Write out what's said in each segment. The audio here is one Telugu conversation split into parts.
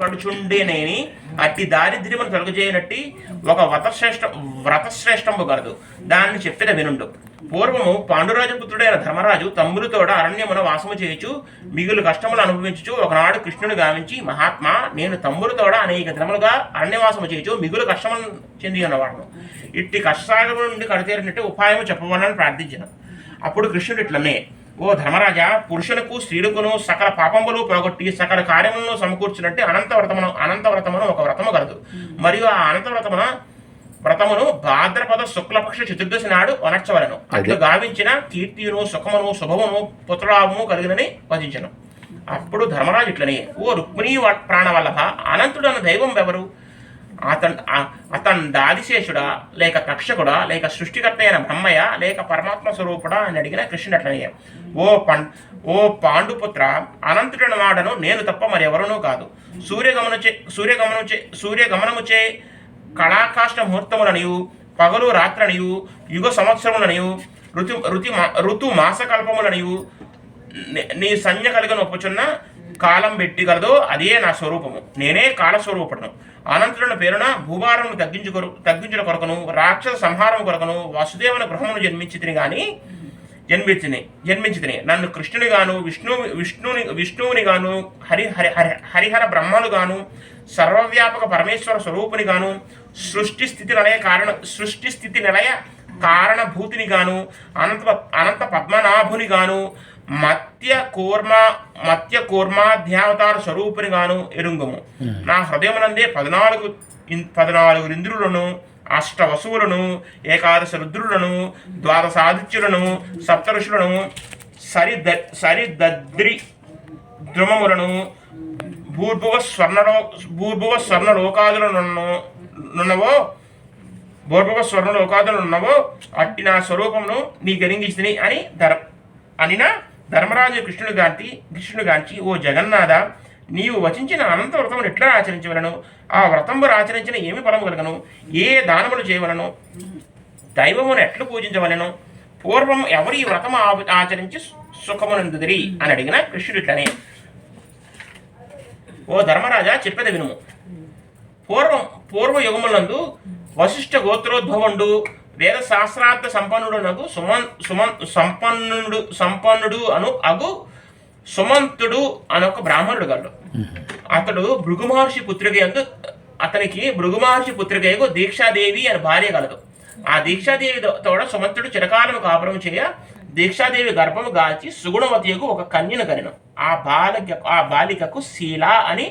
పడుచుండేనేని అట్టి దారిద్ర్యమును తొలగజేయనట్టి ఒక వ్రతశ్రేష్ట వ్రతశ్రేష్టంబు కలదు. దాన్ని చెప్పిన వినుండు. పూర్వము పాండురాజు పుత్రుడైన ధర్మరాజు తమ్ములతోడ అరణ్యమున వాసము చేయుచు మిగులు కష్టములు అనుభవించుచు ఒకనాడు కృష్ణుని గావించి మహాత్మా నేను తమ్ములతోడ అనేక ధర్మలుగా అరణ్యవాసము చేయుచు మిగులు కష్టములు చెంది ఉన్నవాడు ఇట్టి కష్టాల నుండి కడతీరినట్టు ఉపాయము చెప్పవాలని ప్రార్థించిన అప్పుడు కృష్ణుడు ఇట్లనే ఓ ధర్మరాజా పురుషులకు స్త్రీలకును సకల పాపములు పోగొట్టి సకల కార్యములను సమకూర్చినట్టు అనంత వ్రతమును అనంత వ్రతమును ఒక వ్రతము కలదు. మరియు ఆ అనంత వ్రతమున వ్రతమును భాద్రపద శుక్లపక్ష చతుర్దశి నాడు అనర్చవలను అట్లు గావించిన కీర్తియును సుఖమును శుభమును పుత్రలాభము కలిగినని వధించను అప్పుడు ధర్మరాజు ఇట్లనే ఓ రుక్మిణీ వ- ప్రాణవల్లభ అనంతుడన్న దైవం ఎవరు? అతను అతను దాదిశేషుడా లేక తక్షకుడా లేక సృష్టికర్త అయిన బ్రహ్మయ లేక పరమాత్మ స్వరూపుడా అని అడిగిన కృష్ణుడు అట్లనే ఓ పం ఓ పాండుపుత్ర అనంతుడని వాడను నేను తప్ప మరి కాదు. సూర్యగమను చే సూర్యగమనం చే సూర్యగమనము చే కళాకాష్ట ముహూర్తములనియు పగలు రాత్రనియు యుగ సంవత్సరములనియు ఋతు ఋతు మా- ఋతు మాసకల్పములనియు నీ- నీ సంజ్ఞ కలిగిన ఒప్పుచున్న కాలం పెట్టి కలదో అదే నా స్వరూపము. నేనే కాలస్వరూపడను. అనంతుడన పేరున భూభారమును తగ్గించు కొరకు తగ్గించిన కొరకును రాక్షస సంహారం కొరకును వసుదేవుని గృహమును జన్మించితిని గాని జన్మించిని జన్మించితిని. నన్ను కృష్ణుని గాను విష్ణు విష్ణుని విష్ణువుని గాను హరి హరి హరి హరిహర బ్రహ్మను గాను సర్వవ్యాపక పరమేశ్వర స్వరూపుని గాను సృష్టి స్థితి నిలయ కారణ సృష్టి స్థితి నిలయ కారణభూతిని గాను అనంత అనంత పద్మనాభుని గాను మత్య కూర్మ మత్య కూర్మాధ్యావతార స్వరూపుని గాను ఎరుంగము. నా హృదయమునందే పద్నాలుగు పద్నాలుగు ఇంద్రులను అష్ట వసువులను ఏకాదశ రుద్రులను ద్వాదశాదిత్యులను సప్త ఋషులను సరి ద సరి దద్రి ద్రుమములను భూర్భువ స్వర్ణలో భూర్భువ స్వర్ణ లోకాదులను నున్నవో? భూర్భువ స్వర్ణ లోకాదులు ఉన్నవో అట్టి నా స్వరూపమును నీ గరింగిస్తుంది అని ధర అనిన? ధర్మరాజు కృష్ణుడు గాంతి కృష్ణుడు గాంచి ఓ జగన్నాథ నీవు వచించిన అనంత వ్రతమును ఎట్లా ఆచరించవలను? ఆ వ్రతములు ఆచరించిన ఏమి ఫలము కలగను? ఏ దానములు చేయవలను? దైవమును ఎట్లు పూజించవలను? పూర్వం ఎవరు ఈ వ్రతము ఆచరించి సుఖమునందుదిరి? అని అడిగిన కృష్ణుడు ఇట్లనే ఓ ధర్మరాజా చెప్పేది వినుము. పూర్వం పూర్వ యుగములందు వశిష్ఠ గోత్రోద్భవండు వేద శాస్త్రార్థ సంపన్నుడునకు సుమన్ సుమన్ సంపన్నుడు సంపన్నుడు అను అగు సుమంతుడు అనొక బ్రాహ్మణుడు గలడు అతడు భృగు మహర్షి పుత్రిక యందు అతనికి భృగు మహర్షి పుత్రికయకు దీక్షాదేవి అని భార్య కలదు. ఆ దీక్షాదేవి తోడ సుమంతుడు చిరకాలము కాపురం చేయ దీక్షాదేవి గర్భము గాల్చి సుగుణవతియకు ఒక కన్యను కనిను ఆ బాలిక ఆ బాలికకు శీల అని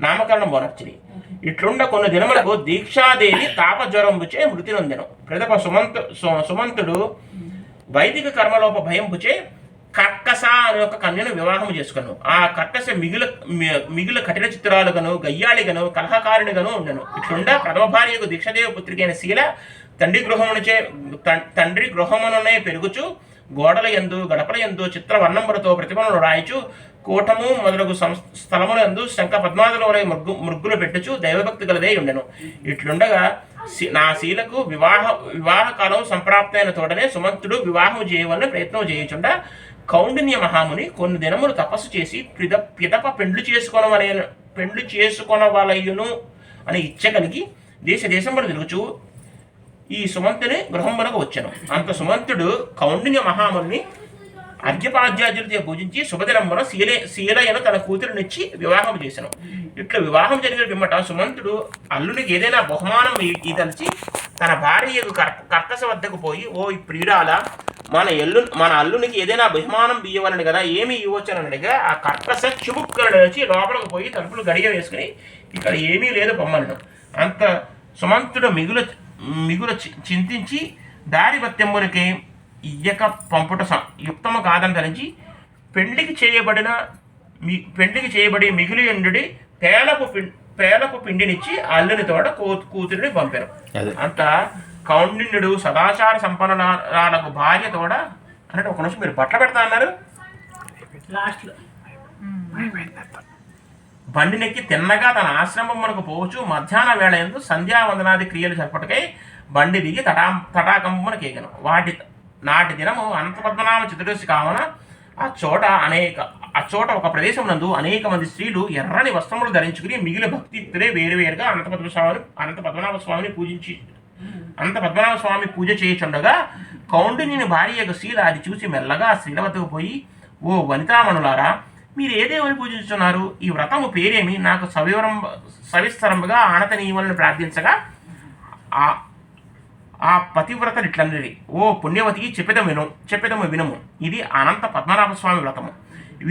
నామకరణం పొనర్చిది ఇట్లుండ కొన్ని దినములకు దీక్షాదేవి తాపజ్వరంబుచే మృతి నొందెను ప్రథమ సుమంతు సు- సుమంతుడు వైదిక కర్మలోప భయంపుచే కర్కస అనే ఒక కన్యను వివాహం చేసుకును. ఆ కర్కస మిగుల మి- మిగుల కఠిన చిత్రాలుగను గయ్యాళిగను కలహకారుడిగాను ఉండను. ఇట్లుండ ప్రథమ భార్యకు దీక్షదేవ పుత్రికైన శీల తండ్రి గృహమునుచే తండ్రి గృహముననే పెరుగుచు గోడల ఎందు గడపల ఎందు చిత్రవర్ణంబులతో ప్రతిమలను రాయచు కూటము మొదలగు సం- శంఖ పద్మాదులవరై మృగ్గు మృగ్గులు పెట్టుచు దైవభక్తి గలదే ఉండెను. ఇట్లుండగా నా శీలకు వివాహ వివాహ కాలం సంప్రాప్తమైన తోడనే సుమంతుడు వివాహం చేయవలన ప్రయత్నం చేయుచుండ కౌండిన్య మహాముని కొన్ని దినములు తపస్సు చేసి పిద పిదప పెండ్లు చేసుకొనవలే పెండ్లు చేసుకొనవలయును అని ఇచ్చ కలిగి దేశ దేశంలో తిరుగుచు ఈ సుమంతుని గృహంబునకు వచ్చాను. అంత సుమంతుడు కౌండిన్య మహాముని అర్ఘ్యపాద్యాదులతో పూజించి శుభదినమ్మను శీలే శీలయను తన కూతురునిచ్చి వివాహం చేశాను ఇట్లా వివాహం జరిగిన పిమ్మట సుమంతుడు అల్లునికి ఏదైనా బహుమానం ఈ- ఈదలిచి తన భార్య కర్కస వద్దకు పోయి ఓ ఈ ప్రియురాల మన ఎల్లు మన అల్లునికి ఏదైనా బహుమానం బియ్యవలని కదా ఏమి ఇవ్వచ్చని అడిగా ఆ కర్కస చుబుక్కని వచ్చి లోపలికి పోయి తలుపులు గడియ వేసుకుని ఇక్కడ ఏమీ లేదు బొమ్మలను. అంత సుమంతుడు మిగులు మిగులు చి- చింతించి దారి భత్యమునికి ఇయ్యక పంపుట యుక్తము కాదని తలంచి పెండ్లికి చేయబడిన మీ పెండ్లికి చేయబడి మిగిలి ఉండి పేలపు పిం- పేలపు పిండినిచ్చి అల్లుని తోడ కూ- కూతురిని పంపారు. అంత కౌండిన్యుడు సదాచార సంపన్నులకు భార్య తోడ అంటే ఒక నిమిషం మీరు బట్టలు పెడతా అన్నారు. లాస్ట్లో. బండినెక్కి తిన్నగా తన ఆశ్రమమునకు పోవచ్చు. మధ్యాహ్న వేళ ఎందు సంధ్యావందనాది క్రియలు జరపటకై బండి దిగి తటా తటాకంబమునకు ఎగను వాటి నాటి దినము అనంత పద్మనామ చతుర్దశి కావున ఆ చోట అనేక ఆ చోట ఒక ప్రదేశం నందు అనేక మంది స్త్రీలు ఎర్రని వస్త్రములు ధరించుకుని మిగిలిన భక్తియుక్తులే వేరువేరుగా అనంత పద్మ స్వామి అనంత పద్మనాభ స్వామిని పూజించి అనంత పద్మనాభ స్వామి పూజ చేయుచుండగా కౌండిని భార్య యొక్క శీల అది చూసి మెల్లగా ఆ శీల వద్దకు పోయి ఓ వనితామణులారా మీరు ఏ దేవుని పూజిస్తున్నారు? ఈ వ్రతము పేరేమి? నాకు సవివరం సవిస్తరంగా ఆనత నియమాలను ప్రార్థించగా ఆ ఆ పతివ్రతలు ఇట్లన్నది. ఓ పుణ్యవతికి చెప్పెదము విను చెప్పెదము వినము. ఇది అనంత పద్మనాభ స్వామి వ్రతము.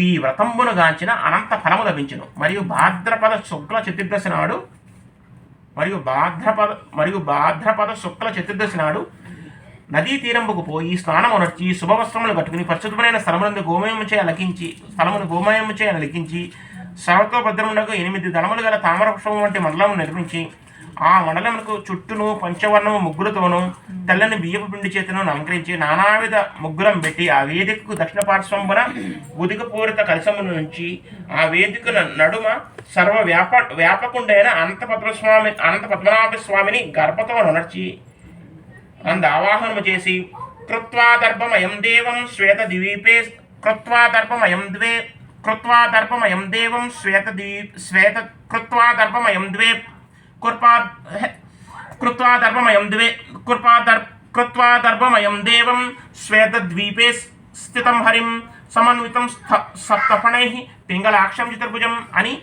ఈ వ్రతంబును గాంచిన అనంత ఫలము లభించును. మరియు భాద్రపద శుక్ల చతుర్దశి నాడు మరియు భాద్రపద మరియు భాద్రపద శుక్ల చతుర్దశి నాడు నదీ తీరంబుకు పోయి స్నానమునర్చి శుభవస్త్రములు కట్టుకుని పరిశుభ్రమైన స్థలమునందు గోమయము చే అలకించి స్థలమును గోమయము చే అలకించి సర్వతోభద్రమునకు ఎనిమిది దళములు గల తామరపుష్పము వంటి మండలము నిర్మించి ఆ మండలమునకు చుట్టూను పంచవర్ణము ముగ్గులతోనూ తెల్లని బియ్యపు పిండి చేతను అలంకరించి నానావిధ ముగ్గురం పెట్టి ఆ వేదికకు దక్షిణ పార్శ్వంబున ఉదికపూరిత కలశముల నుంచి ఆ వేదిక నడుమ సర్వ వ్యాప వ్యాపకుండైన అనంత పద్మస్వామి అనంత పద్మనాభ స్వామిని గర్భతో నర్చి అంద ఆవాహనము చేసి కృత్వాదర్భమయం దేవం శ్వేత ద్వీపే కృత్వాదర్భమయం ద్వే కృత్వాదర్భమయం దేవం శ్వేత ద్వీప్ శ్వేత కృత్వాదర్భమయం ద్వే కృపా కృత్వా దర్భమయం ద్వే కృపా దర్ కృత్వా దర్భమయం దేవం శ్వేతద్వీపే స్థితం హరిం సమన్వితం స్థ సప్తఫణై పింగళాక్షం చతుర్భుజం అని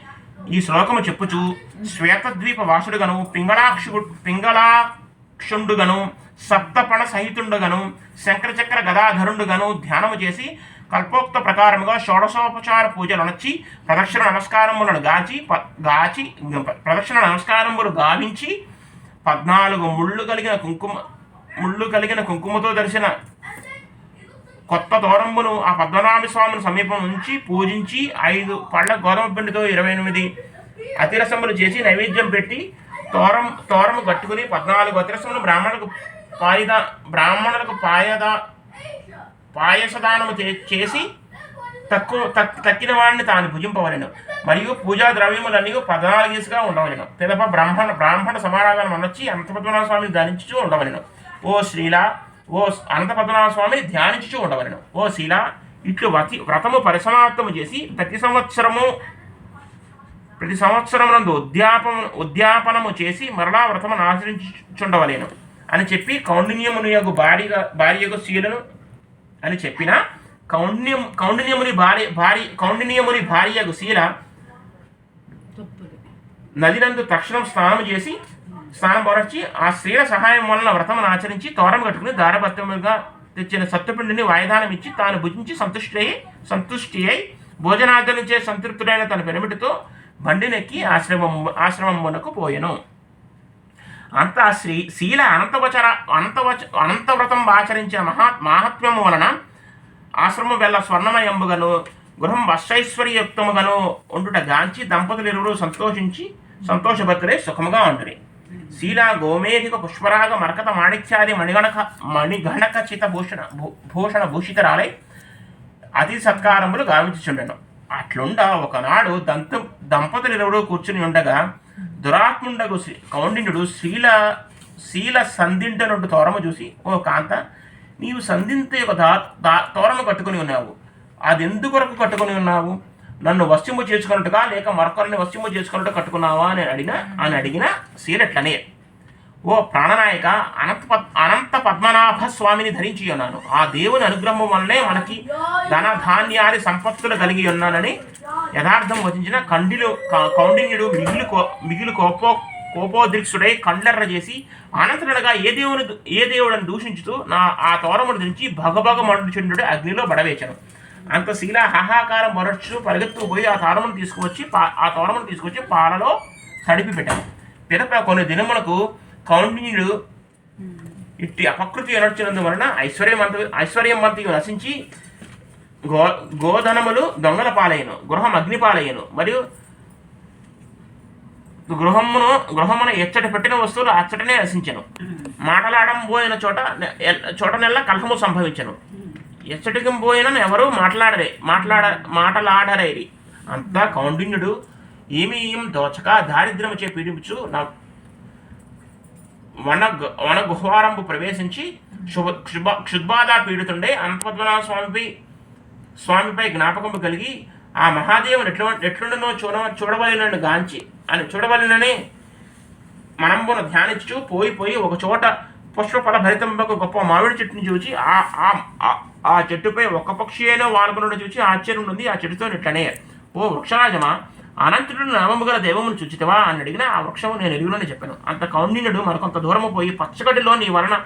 ఈ శ్లోకము చెప్పుచు శ్వేతద్వీప వాసుడుగను పింగళాక్షు పింగళాక్షుండుగను సప్తపణ సహితుండుగను శంకరచక్ర గదాధరుండుగను ధ్యానము చేసి కల్పోక్త ప్రకారముగా షోడశోపచార పూజలు అనొచ్చి ప్రదక్షిణ నమస్కారములను గాచి గాచి ప్రదక్షిణ నమస్కారములు గావించి పద్నాలుగు ముళ్ళు కలిగిన కుంకుమ ముళ్ళు కలిగిన కుంకుమతో దర్శన కొత్త దూరంబును ఆ పద్మనాభ స్వామిని సమీపం నుంచి పూజించి ఐదు పళ్ళ గోధుమ పిండితో ఇరవై ఎనిమిది అతిరసములు చేసి నైవేద్యం పెట్టి తోరం తోరము కట్టుకుని పద్నాలుగు అతిరసములు బ్రాహ్మణులకు పాయద బ్రాహ్మణులకు పాయదా పాయసదానము చే- చేసి తక్కువ తక్- తక్కిన వాడిని తాను భుజింపవలెను. మరియు పూజా ద్రవ్యములన్నీ పద్నాలుగేసుగా ఉండవలెను. పిదప బ్రాహ్మణ బ్రాహ్మణ సమారాధన అనొచ్చి అనంతపద్మనాభ స్వామిని ధ్యానించుచూ ఉండవలెను. ఓ శ్రీల ఓ అనంతపద్మనాభ స్వామిని ధ్యానించుచూ ఉండవలెను. ఓ శీల ఇట్లు వ్రతి వ్రతము పరిసమాప్తము చేసి ప్రతి సంవత్సరము ప్రతి సంవత్సరం నందు ఉద్యాపన ఉద్యాపనము చేసి మరలా వ్రతమును ఆచరించుండవలేను అని చెప్పి కౌండిన్యమును యొక్క భార్య భార్యకు శీలను అని చెప్పిన కౌండిన్యం కౌండిన్యముని భార్య భార్య కౌండిన్యముని భార్యకు శీల నదినందు తక్షణం స్నానం చేసి స్నానం పొరచి ఆ స్త్రీల సహాయం వలన వ్రతమును ఆచరించి తోరం కట్టుకుని దారభత్యముగా తెచ్చిన సత్తుపిండిని వాయిదానం ఇచ్చి తాను భుజించి సంతుష్టి అయి సంతుష్టి అయి భోజనాదరించే సంతృప్తుడైన తన పెనిమిటితో బండినెక్కి ఆశ్రమం ఆశ్రమమునకు పోయెను. అంత శ్రీ శీల అనంతవచర అనంతవచ అనంతవ్రతం ఆచరించిన మహా మహాత్మ్యము వలన ఆశ్రమం వెళ్ళ స్వర్ణమయంబుగను గృహం వర్షైశ్వర్యయుక్తముగను ఉండుట గాంచి దంపతులు ఇరువురు సంతోషించి సంతోషభద్రే సుఖముగా ఉండుని శీల గోమేధిక పుష్పరాగ మరకత మాణిక్యాది మణిగణక మణిగణక చిత భూషణ భూ- భూషణ భూషితరాలై అతి సత్కారములు గావించుచుండెను. అట్లుండ ఒకనాడు దంత దంపతులు ఇరువురు కూర్చుని ఉండగా దురాత్ముండకు కౌండిన్యుడు శీల శీల సంధింటనుడు తోరము చూసి ఓ కాంత నీవు సంధింత యొక్క దా దా- తోరము కట్టుకుని ఉన్నావు. అది ఎందుకొరకు కట్టుకుని ఉన్నావు? నన్ను వశ్యము చేసుకున్నట్టుగా లేక మరొకరిని వశ్యము చేసుకున్నట్టు కట్టుకున్నావా? అని అడిగిన అని అడిగిన శీలట్లనే ఓ ప్రాణనాయక అనంత అనంత పద్మనాభ స్వామిని ధరించి ఉన్నాను. ఆ దేవుని అనుగ్రహం వల్లనే మనకి ధన ధాన్యాది సంపత్తులు కలిగి ఉన్నానని యథార్థం వచించిన కండిలు కౌండిన్యుడు మిగిలి కో మిగిలి కోపో కోపోద్రిక్సుడై కండ్లెర్ర చేసి అనంతరుడుగా ఏ దేవుని ఏ దేవుడని దూషించుతూ నా ఆ తోరమును ధరించి భగభగ మండుచుండు అగ్నిలో బడవేచను అంత శీల హాహాకారం మరచు పరిగెత్తుకు పోయి ఆ తోరమును తీసుకువచ్చి ఆ తోరమును తీసుకొచ్చి పాలలో తడిపి పెట్టాను పిదప కొన్ని దినములకు కౌండిన్యుడు ఇట్టి అపకృతి ఎనర్చినందువలన ఐశ్వర్యమంత ఐశ్వర్యమంతి నశించి గో గోధనములు దొంగల పాలయ్యను గృహం అగ్ని పాలయ్యను మరియు గృహమును గృహమున ఎచ్చట పెట్టిన వస్తువులు అచ్చటనే నశించను. మాటలాడం పోయిన చోట చోట నెల్ల కలహము సంభవించను. ఎచ్చటికి పోయిన ఎవరు మాట్లాడరే మాట్లాడ మాటలాడరేరి. అంతా కౌండిన్యుడు ఏమీ ఏం దోచక దారిద్ర్యము చే పీడించు నా వన గు- వన గుహ్వారంపు ప్రవేశించి శుభ క్షుభ క్షుద్బాధ పీడుతుండే అనంతపద్మనాభ స్వామిపై స్వామిపై జ్ఞాపకం కలిగి ఆ మహాదేవుని ఎట్లు ఎట్లుండనో చూడ చూడవలనని గాంచి అని చూడవలెనని మనంబును ధ్యానించు పోయి పోయి ఒక చోట పుష్పఫల భరితంబకు గొప్ప మామిడి చెట్టుని చూచి ఆ ఆ- ఆ- ఆ చెట్టుపై ఒక్క పక్షి అయినా వాడుకున్నట్టు చూచి ఆశ్చర్యం ఉంది ఆ చెట్టుతో ఇట్లనే ఓ వృక్షరాజమా అనంతుడు నామము గల దేవమును చూచితవా? అని అడిగినా ఆ వృక్షము నేను ఎరుగునని చెప్పాను. అంత కౌండిన్యుడు మరికొంత దూరము పోయి పచ్చగడ్డిలో నీ వలన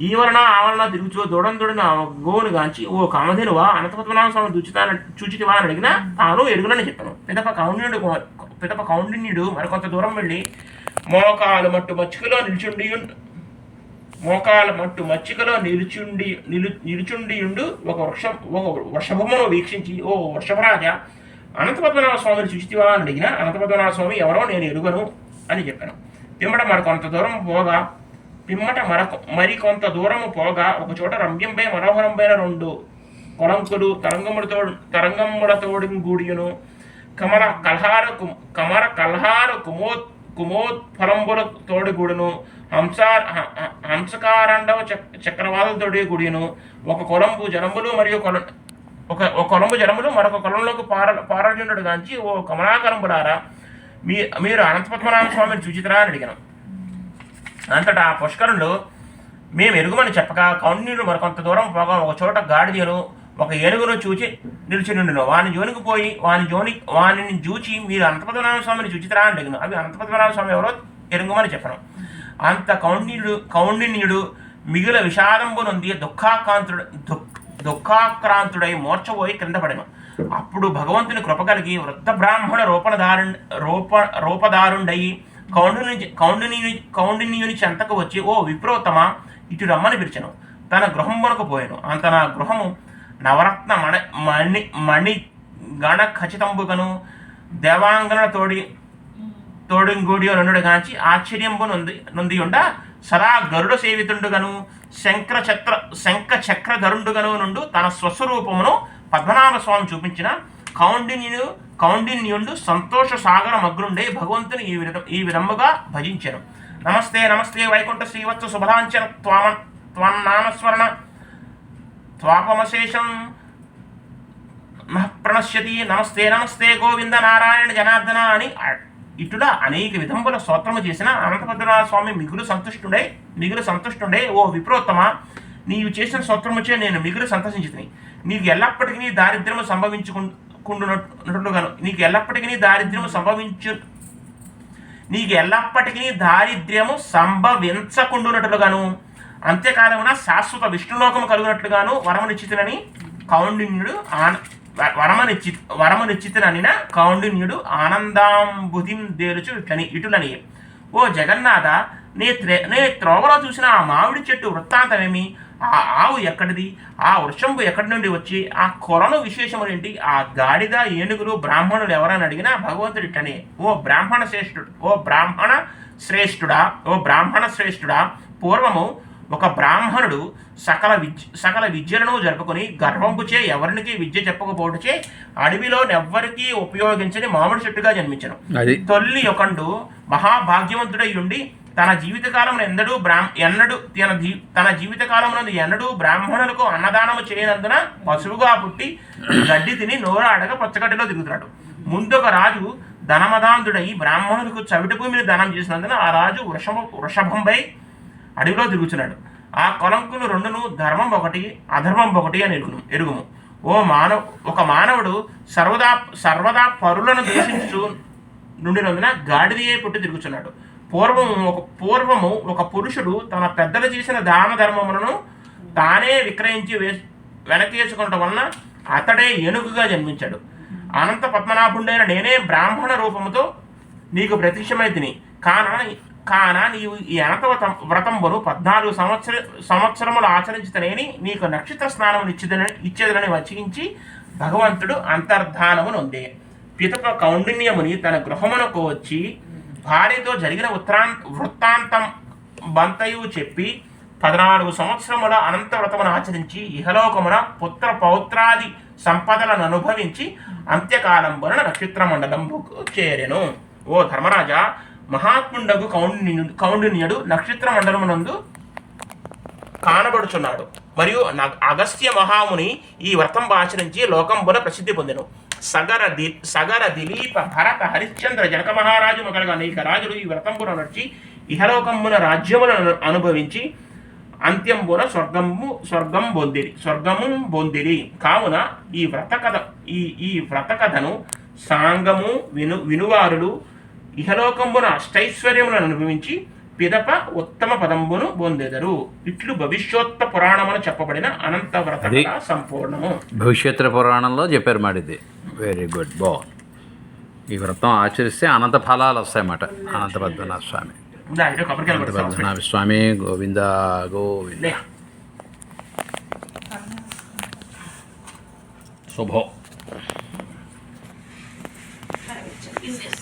ఈ వలన ఆ వలన తిరుగుచు దూడం గోవును గాంచి ఓ కామధేనువా అనంతపద్మనాభ స్వామి చూచితా చూచితివా? అని అడిగినా తాను ఎరుగునని చెప్పాను. పిదప కౌండిన్యుడు పిదప కౌండిన్యుడు మరికొంత దూరం వెళ్ళి మోకాలు మట్టు మచ్చికలో నిల్చుండి మోకాల మోకాలు మట్టు మచ్చికలో నిలుచుండి నిలు నిలుచుండియుండు ఒక వృక్షం ఒక వృషభమును వీక్షించి ఓ వృషభరాజ అనంతపద్మనాభ స్వామిని చూచితివా అని అడిగిన అనంతపద్మనాభ స్వామి ఎవరో నేను ఎరుగను అని చెప్పాను. పిమ్మట మరి కొంత దూరం పోగా పిమ్మట మర మరి కొంత దూరము పోగా ఒక చోట రమ్యంపై మనోహరంపైన రెండు కొలంకులు తరంగముడితో తరంగములతోడి గూడియును కమర కల్హార కు- కమర కల్హార కుమోత్ కుమోత్ఫలంబుల తోడి గుడును హంసార్ హ- హంసకారండవ చక్ చక్రవాదులతోడి గుడిను ఒక కొలంబు జనంబులు మరియు కొల ఒక ఒక కొలంబు జనములు మరొక కొలంలోకి పార పారజుండడు గాంచి ఓ కమలాకరంబులారా మీ మీరు అనంతపద్మనాభ స్వామిని చూచితరా అని అడిగాను. అంతటా ఆ పుష్కరులు మేము ఎరుగుమని చెప్పక కౌండిన్యుడు మరికొంత దూరం పోగా ఒక చోట గాడిదను ఒక ఏనుగును చూచి నిలిచినుండును. వాని జోనికి పోయి వాని జోని వానిని చూచి మీరు అనంతపద్మనాభ స్వామిని చూచితరా అని అడిగిన. అవి అనంతపద్మనాభ స్వామి ఎవరో ఎరుగుమని చెప్పను. అంత కౌండిన్యుడు కౌండిన్యుడు మిగిలిన విషాదంబునుంది దుఃఖాకాంతుడు దుఃఖ దుఃఖాక్రాంతుడై మోర్చబోయి క్రిందపడెను. అప్పుడు భగవంతుని కృప కలిగి వృద్ధ బ్రాహ్మణ రూపణదారు రూప రూపదారుండయి కౌండుని కౌండిని కౌండిన్యుని చెంతకు వచ్చి ఓ విప్రోత్తమ ఇటు రమ్మని పిలిచను. తన గృహమునకు పోయాను. అంత నా గృహము నవరత్న మణ మణి మణి గణ ఖచ్చితంబుగను దేవాంగన తోడి తోడింగూడియో నుండి గాంచి ఆశ్చర్యంబు నొంది నొంది ఉండ సదా గరుడ సేవితుండుగను శంకర చక్ర శంఖ చక్రధరుండుగను నుండు తన స్వస్వరూపమును పద్మనాభ స్వామి చూపించిన కౌండిన్యుడు కౌండిన్యుండు సంతోష సాగర మగ్నుండే భగవంతుని ఈ విధ ఈ విధముగా భజించను. నమస్తే నమస్తే వైకుంఠ శ్రీవత్స శుభలాంఛన త్వామ త్వన్నామస్మరణ. త్వాపమశేషం ప్రణశ్యతి నమస్తే నమస్తే గోవింద నారాయణ జనార్దన అని ఇటులా అనేక విధముల స్తోత్రము చేసిన అనంతభద్రనాథ స్వామి మిగులు సంతుష్టుడై మిగులు సంతుష్టుడై ఓ విప్రోత్తమ నీవు చేసిన స్తోత్రముచే నేను మిగులు సంతసించుతుని. నీకు ఎల్లప్పటికీ దారిద్ర్యము సంభవించుకుంటున్నట్టుగాను నీకు ఎల్లప్పటికీ దారిద్ర్యము సంభవించు నీకు ఎల్లప్పటికీ దారిద్ర్యము సంభవించకుండునట్లుగాను అంత్యకాలమున శాశ్వత విష్ణులోకము కలుగునట్లుగాను వరమునిచ్చితునని కౌండిన్యుడు ఆన వరమనిచ్చి వరమునిచ్చితుననిన కౌండిన్యుడు ఆనందాంబుధిం దేలుచు ఇట్లని ఇటులని. ఓ జగన్నాథ నే త్రే నే త్రోవలో చూసిన ఆ మామిడి చెట్టు వృత్తాంతమేమి? ఆ ఆవు ఎక్కడిది? ఆ వృషంబు ఎక్కడి నుండి వచ్చి? ఆ కొలను విశేషములేంటి ఆ గాడిద ఏనుగులు బ్రాహ్మణులు ఎవరని అడిగినా భగవంతుడు ఓ బ్రాహ్మణ శ్రేష్ఠుడు ఓ బ్రాహ్మణ శ్రేష్ఠుడా ఓ బ్రాహ్మణ శ్రేష్ఠుడా పూర్వము ఒక బ్రాహ్మణుడు సకల విద్య సకల విద్యలను జరుపుకొని గర్వంపుచే ఎవరికి విద్య చెప్పకపోవటచే అడవిలో ఎవ్వరికీ ఉపయోగించని మామిడి చెట్టుగా జన్మించను. తొల్లి యొకండు మహాభాగ్యవంతుడై ఉండి తన జీవితకాలం ఎన్నడూ బ్రాహ్మ ఎన్నడు తన తన జీవితకాలమునందు ఎన్నడూ బ్రాహ్మణులకు అన్నదానము చేయనందున పశువుగా పుట్టి గడ్డి తిని నోరాడగా పచ్చగడ్డిలో తిరుగుతున్నాడు ముందు ఒక రాజు ధనమదాంతుడై బ్రాహ్మణులకు చవిటి భూమిని దానం చేసినందున ఆ రాజు వృషభ వృషభంపై అడవిలో తిరుగుతున్నాడు ఆ కొలంకులు రెండును ధర్మం ఒకటి అధర్మం ఒకటి అని ఎరుగును ఎరుగుము. ఓ మానవ ఒక మానవుడు సర్వదా సర్వదా పరులను ద్వేషించు నుండినందున గాడిదయే పుట్టి తిరుగుతున్నాడు పూర్వము ఒక పూర్వము ఒక పురుషుడు తన పెద్దలు చేసిన దాన ధర్మములను తానే విక్రయించి వే వెనకేసుకునటం వలన అతడే ఏనుగుగా జన్మించాడు. అనంత పద్మనాభుడైన నేనే బ్రాహ్మణ రూపముతో నీకు ప్రత్యక్షమై తిని కాన కాన నీవు ఈ అనంత వ్రతం వ్రతంబును పద్నాలుగు సంవత్సర సంవత్సరములు ఆచరించుతనేని నీకు నక్షత్ర స్నానం ఇచ్చేదని ఇచ్చేదని వచించి భగవంతుడు అంతర్ధానము నొందే. పితక కౌండిన్యముని తన గృహమునకు వచ్చి భార్యతో జరిగిన ఉత్తరాం వృత్తాంతం బంతయు చెప్పి పద్నాలుగు సంవత్సరముల అనంత వ్రతమును ఆచరించి ఇహలోకమున పుత్ర పౌత్రాది సంపదలను అనుభవించి అంత్యకాలంబున నక్షత్ర మండలంబుకు చేరెను. ఓ ధర్మరాజా మహాత్ముండకు కౌండిన్యుడు కౌండిన్యుడు నక్షత్ర మండలమునందు కానబడుచున్నాడు. మరియు న- అగస్త్య మహాముని ఈ వ్రతం ఆచరించి లోకంబున ప్రసిద్ధి పొందెను. సగర ది సగర దిలీప భరత హరిశ్చంద్ర జనక మహారాజు మొదలుగా అనేక రాజులు ఈ వ్రతంబున నడిచి ఇహలోకంబున రాజ్యములను అనుభవించి అంత్యంబున స్వర్గము స్వర్గం బొందిరి స్వర్గము బొందిరి. కావున ఈ వ్రత కథ ఈ ఈ వ్రత కథను సాంగము విను వినువారులు ఇహలోకంబున అష్టైశ్వర్యములను అనుభవించి పిదప ఉత్తమ పదంబును పొందెదరు ఇట్లు భవిష్యోత్త పురాణమున చెప్పబడిన అనంత వ్రత సంపూర్ణము. భవిష్యత్తు పురాణంలో చెప్పారు మాట ఇది. వెరీ గుడ్ బాగుంది ఈ వ్రతం ఆచరిస్తే అనంత ఫలాలు వస్తాయన్నమాట. అనంత పద్మనాభ స్వామి. అనంత. పద్మనాభ స్వామి గోవింద గోవింద. శుభం.